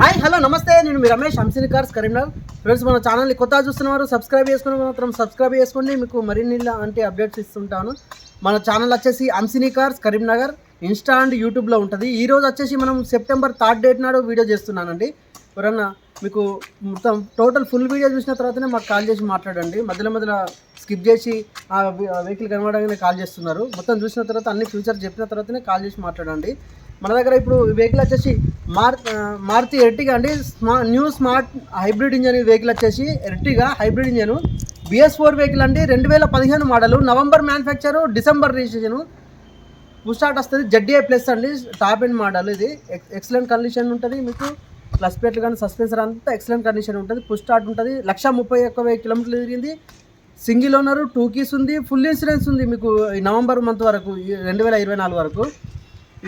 Hi hello నమస్తే. నేను మీ రమేష్ హంసిని కార్స్ కరీంనగర్ ఫ్రెండ్స్ మన ఛానల్ని కొత్త చూస్తున్నవారు సబ్స్క్రైబ్ చేసుకుని మాత్రం సబ్స్క్రైబ్ చేసుకోండి. మీకు మరిన్ని అంటే అప్డేట్స్ ఇస్తుంటాను. మన ఛానల్ వచ్చేసి Hamsini cars Karimnagar insta and యూట్యూబ్లో ఉంటుంది. ఈరోజు వచ్చేసి మనం సెప్టెంబర్ థర్డ్ డేట్ నాడు వీడియో చేస్తున్నానండి. ఎవరన్నా మీకు మొత్తం టోటల్ ఫుల్ వీడియో చూసిన తర్వాతనే మాకు కాల్ చేసి మాట్లాడండి. మధ్యలో మధ్యలో స్కిప్ చేసి ఆ వెహికల్ కనబడగానే కాల్ చేస్తున్నారు. మొత్తం చూసిన తర్వాత అన్ని ఫ్యూచర్ చెప్పిన తర్వాతనే కాల్ చేసి మాట్లాడండి. మన దగ్గర ఇప్పుడు వెహికల్ వచ్చేసి మార్ మారుతి ఎర్టిగా అండి. స్మా new smart hybrid engine vehicle వచ్చేసి Ertiga hybrid engine BS four vehicle అండి. రెండు వేల పదిహేను model November manufacture December registration start వస్తుంది. జడ్డీఐ ప్లస్ అండి. టాప్ ఎండ్ మోడల్ ఇది. ఎక్స్- ఎక్సలెంట్ కండిషన్ ఉంటుంది మీకు. ప్లస్ ప్లేట్లు కానీ సస్పెన్సర్ అంతా ఎక్సలెంట్ కండిషన్ ఉంటుంది. పుష్ స్టార్ట్ ఉంటుంది. లక్ష ముప్పై ఒక్క వెయ్యి కిలోమీటర్లు తిరిగింది. సింగిల్ ఓనర్ టూ కీస్ ఉంది. ఫుల్ ఇన్సూరెన్స్ ఉంది మీకు నవంబర్ మంత్ వరకు రెండు వేల ఇరవై నాలుగు వరకు.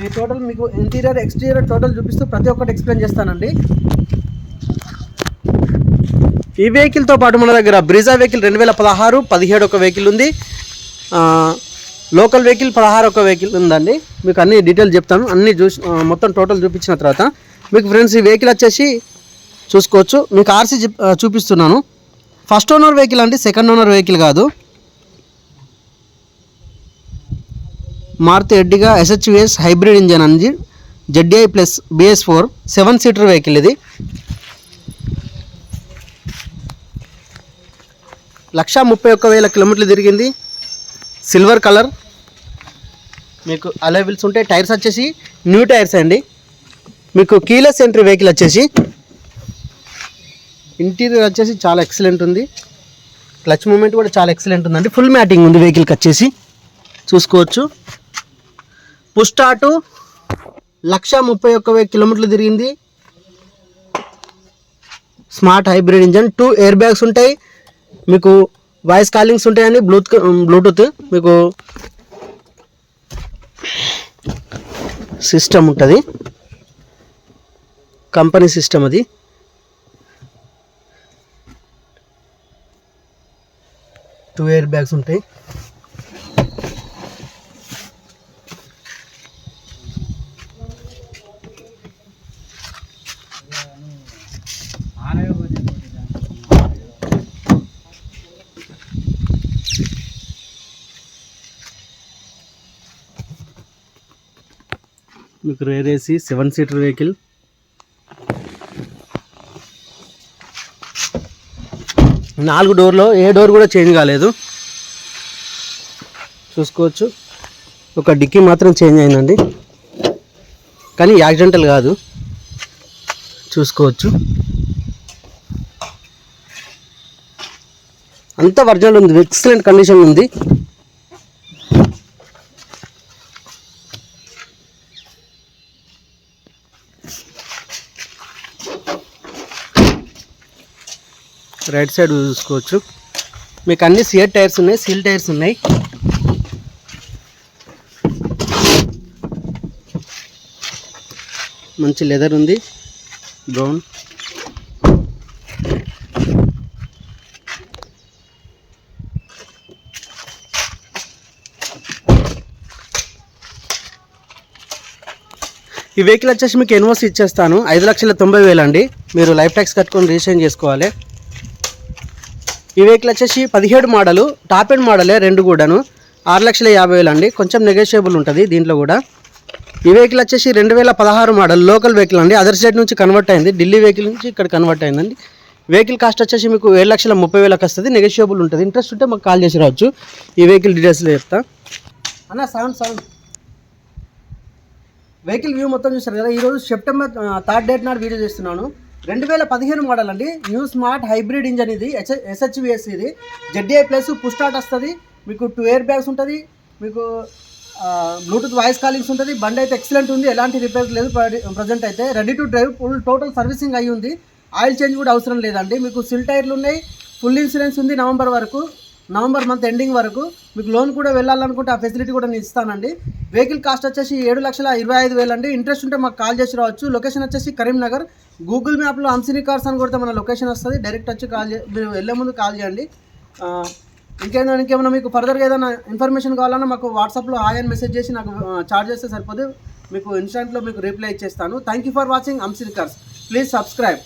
ఈ టోటల్ మీకు ఇంటీరియర్ ఎక్స్టీరియర్ టోటల్ చూపిస్తూ ప్రతి ఒక్కటి ఎక్స్ప్లెయిన్ చేస్తానండి. ఈ వెహికల్తో పాటు మన దగ్గర బ్రిజా వెహికల్ రెండు వేల పదహారు పదిహేడు ఒక వెహికల్ ఉంది. లోకల్ వెహికల్ పదహారు ఒక వెహికల్ ఉందండి. మీకు అన్ని డీటెయిల్ చెప్తాను. అన్ని చూసి మొత్తం టోటల్ చూపించిన తర్వాత మీకు ఫ్రెండ్స్ ఈ వెహికల్ వచ్చేసి చూసుకోవచ్చు. మీకు ఆర్సీ చూపిస్తున్నాను. ఫస్ట్ ఓనర్ వెహికల్ అండి సెకండ్ ఓనర్ వెహికల్ కాదు. Maruti Ertiga SHVS hybrid engine అంది. ZI plus BS four seven seater vehicle ఇది. లక్ష ముప్పై ఒక్క వేల కిలోమీటర్లు తిరిగింది. సిల్వర్ కలర్ మీకు అలైవిల్స్ ఉంటాయి టైర్స్ వచ్చేసి న్యూ టైర్స్ అండి. మీకు కీలెస్ ఎంట్రీ వెహికల్ వచ్చేసి ఇంటీరియర్ వచ్చేసి చాలా ఎక్సలెంట్ ఉంది. క్లచ్ మూమెంట్ కూడా చాలా ఎక్సలెంట్ ఉందండి. ఫుల్ మ్యాటింగ్ ఉంది వెహికల్కి వచ్చేసి. చూసుకోవచ్చు. పుష్టాటు లక్ష ముప్పై ఒక్క వెయ్యి కిలోమీటర్లు తిరిగింది. Smart hybrid engine. Two airbags ఉంటాయి. మీకు వాయిస్ కాలింగ్స్ ఉంటాయండి బ్లూత్ బ్లూటూత్ మీకు సిస్టమ్ ఉంటుంది. కంపెనీ సిస్టమ్ అది. టూ ఎయిర్ బ్యాగ్స్ ఉంటాయి. మీకు rear AC seven seater vehicle నాలుగు డోర్లో ఏ డోర్ కూడా చేంజ్ కాలేదు. చూసుకోవచ్చు. ఒక డిక్కీ మాత్రం చేంజ్ అయిందండి. కానీ యాక్సిడెంటల్ కాదు. చూసుకోవచ్చు. అంత ఒరిజినల్ ఉంది. ఎక్సలెంట్ కండిషన్ ఉంది. రైట్ సైడ్ చూసుకోవచ్చు. మీకు అన్ని సియర్ టైర్స్ ఉన్నాయి సీల్ టైర్స్ ఉన్నాయి. మంచి లెదర్ ఉంది బ్రౌన్. ఈ వెహికల్ వచ్చేసి మీకు ఎన్ఓసి ఇచ్చేస్తాను. ఐదు లక్షల తొంభై వేలు అండి. మీరు లైఫ్ ట్యాక్స్ కట్టుకొని రిజిస్ట్రేషన్ చేసుకోవాలి. ఈ వెహికల్ వచ్చేసి పదిహేడు మోడలు టాప్ అండ్ మోడలే రెండు కూడాను. ఆరు లక్షల యాభై వేలు అండి. కొంచెం నెగోషియబుల్ ఉంటుంది దీంట్లో కూడా. ఈ వెహికల్ వచ్చేసి రెండు వేల పదహారు మోడల్ లోకల్ వెహికల్ అండి. అదర్ సైడ్ నుంచి కన్వర్ట్ అయింది. ఢిల్లీ వెహికల్ నుంచి ఇక్కడ కన్వర్ట్ అయిందండి. వెహికల్ కాస్ట్ వచ్చేసి మీకు ఏడు లక్షల ముప్పై వేలకు వస్తుంది. నెగోషియబుల్ ఉంటుంది. ఇంట్రెస్ట్ ఉంటే మాకు కాల్ చేసి రావచ్చు. ఈ వెహికల్ డీటెయిల్స్ చెప్తా. అన్న సౌండ్ సౌండ్ వెహికల్ వ్యూ మొత్తం చూసారు కదా? ఈరోజు సెప్టెంబర్ థర్డ్ డేట్ నాడు వీడియో చేస్తున్నాను. రెండు వేల పదిహేను మోడల్ అండి. న్యూ స్మార్ట్ హైబ్రిడ్ ఇంజన్ ఇది హెచ్ ఎస్హెచ్విఎస్ ఇది. జెడ్డీఐ ప్లస్ పుష్ స్టార్ట్ వస్తుంది. మీకు టూ ఎయిర్ బ్యాగ్స్ ఉంటుంది. మీకు బ్లూటూత్ వాయిస్ కాలింగ్స్ ఉంటుంది. బండి అయితే ఎక్సలెంట్ ఉంది. ఎలాంటి రిపేర్ లేదు ప్రజెంట్ అయితే. Ready to drive full total servicing అయి ఉంది. ఆయిల్ చేంజ్ కూడా అవసరం లేదండి. మీకు సిల్ టైర్లు ఉన్నాయి. ఫుల్ ఇన్సూరెన్స్ ఉంది నవంబర్ వరకు. నవంబర్ మంత్ ఎండింగ్ వరకు మీకు లోన్ కూడా వెళ్ళాలనుకుంటే ఆ ఫెసిలిటీ కూడా నేను ఇస్తానండి. వెహికల్ కాస్ట్ వచ్చేసి ఏడు లక్షల ఇరవై ఐదు వేలు అండి. ఇంట్రెస్ట్ ఉంటే మాకు కాల్ చేసి రావచ్చు. లొకేషన్ వచ్చేసి కరీంనగర్. గూగుల్ మ్యాప్లో అంసిని కార్స్ అని కొడితే మన లొకేషన్ వస్తుంది. డైరెక్ట్ వచ్చి కాల్ చే మీరు వెళ్ళే ముందు కాల్ చేయండి. ఆ, ఇంకేమైనా ఇంకేమైనా మీకు ఫర్దర్గా ఏదైనా ఇన్ఫర్మేషన్ కావాలన్నా మాకు వాట్సాప్లో హాయ్ అని మెసేజ్ చేసి నాకు చార్జ్ చేస్తే సరిపోతే మీకు ఇన్స్టాంట్లో మీకు రిప్లై ఇచ్చేస్తాను. Thank you for watching Hamsini cars. Please subscribe